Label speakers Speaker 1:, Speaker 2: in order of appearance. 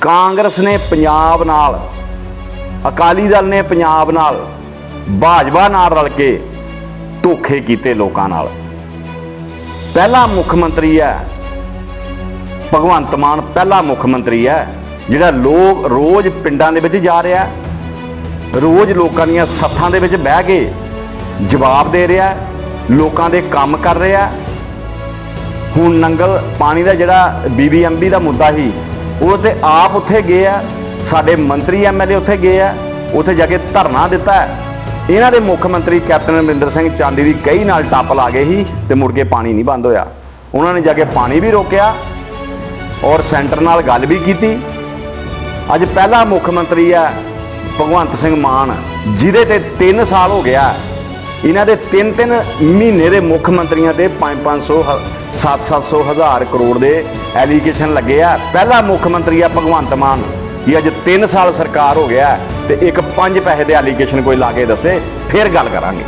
Speaker 1: ਕਾਂਗਰਸ ਨੇ ਪੰਜਾਬ ਨਾਲ, ਅਕਾਲੀ ਦਲ ਨੇ ਪੰਜਾਬ ਨਾਲ, ਭਾਜਪਾ ਨਾਲ ਰਲ ਕੇ ਧੋਖੇ ਕੀਤੇ ਲੋਕਾਂ ਨਾਲ। ਪਹਿਲਾ ਮੁੱਖ ਮੰਤਰੀ ਹੈ, ਭਗਵੰਤ ਮਾਨ ਪਹਿਲਾ ਮੁੱਖ ਮੰਤਰੀ ਹੈ, ਜਿਹੜਾ ਲੋਕ ਰੋਜ਼ ਪਿੰਡਾਂ ਦੇ ਵਿੱਚ ਜਾ ਰਿਹਾ ਰੋਜ਼ ਲੋਕਾਂ ਦੀਆਂ ਸੱਥਾਂ ਦੇ ਵਿੱਚ ਬਹਿ ਕੇ ਜਵਾਬ ਦੇ ਰਿਹਾ ਲੋਕਾਂ ਦੇ ਕੰਮ ਕਰ ਰਿਹਾ ਹੁਣ ਨੰਗਲ ਪਾਣੀ ਦਾ ਜਿਹੜਾ ਬੀਬੀਐਮਬੀ ਦਾ ਮੁੱਦਾ ਸੀ ਉਹ ਤੇ ਆਪ ਉੱਥੇ ਗਏ ਆ, ਸਾਡੇ ਮੰਤਰੀ ਐਮਐਲਏ ਉੱਥੇ ਗਏ ਆ, ਉੱਥੇ ਜਾ ਕੇ ਧਰਨਾ ਦਿੱਤਾ ਇਹਨਾਂ ਦੇ ਮੁੱਖ ਮੰਤਰੀ ਕੈਪਟਨ ਅਮਰਿੰਦਰ ਸਿੰਘ ਚਾਂਦੀ ਦੀ ਕਈ ਨਾਲ ਟੱਪ ਲਾ ਗਏ ਸੀ ਤੇ ਮੁੜ ਕੇ ਪਾਣੀ ਨਹੀਂ ਬੰਦ ਹੋਇਆ। ਉਹਨਾਂ ਨੇ ਜਾ ਕੇ ਪਾਣੀ ਵੀ ਰੋਕਿਆ ਔਰ ਸੈਂਟਰ ਨਾਲ ਗੱਲ ਵੀ ਕੀਤੀ। ਅੱਜ ਪਹਿਲਾ ਮੁੱਖ ਮੰਤਰੀ ਹੈ ਭਗਵੰਤ ਸਿੰਘ ਮਾਨ, ਜਿਹਦੇ ਤੇ 3 ਸਾਲ ਹੋ ਗਿਆ ਇਹਨਾਂ ਦੇ 3-3 ਮਹੀਨੇ ਦੇ ਮੁੱਖ ਮੰਤਰੀਆਂ ਤੇ 5-500 7-700 ਹਜ਼ਾਰ ਕਰੋੜ ਦੇ ਐਲੀਗੇਸ਼ਨ ਲੱਗੇ ਆ। ਪਹਿਲਾ ਮੁੱਖ ਮੰਤਰੀ ਆ ਭਗਵੰਤ ਮਾਨ ਕਿ ਅੱਜ 3 ਸਾਲ ਸਰਕਾਰ ਹੋ ਗਿਆ ਤੇ ਇੱਕ 5 ਪੈਸੇ ਦੇ ਐਲੀਗੇਸ਼ਨ ਕੋਈ ਲਾ ਕੇ ਦੱਸੇ, ਫਿਰ ਗੱਲ ਕਰਾਂਗੇ।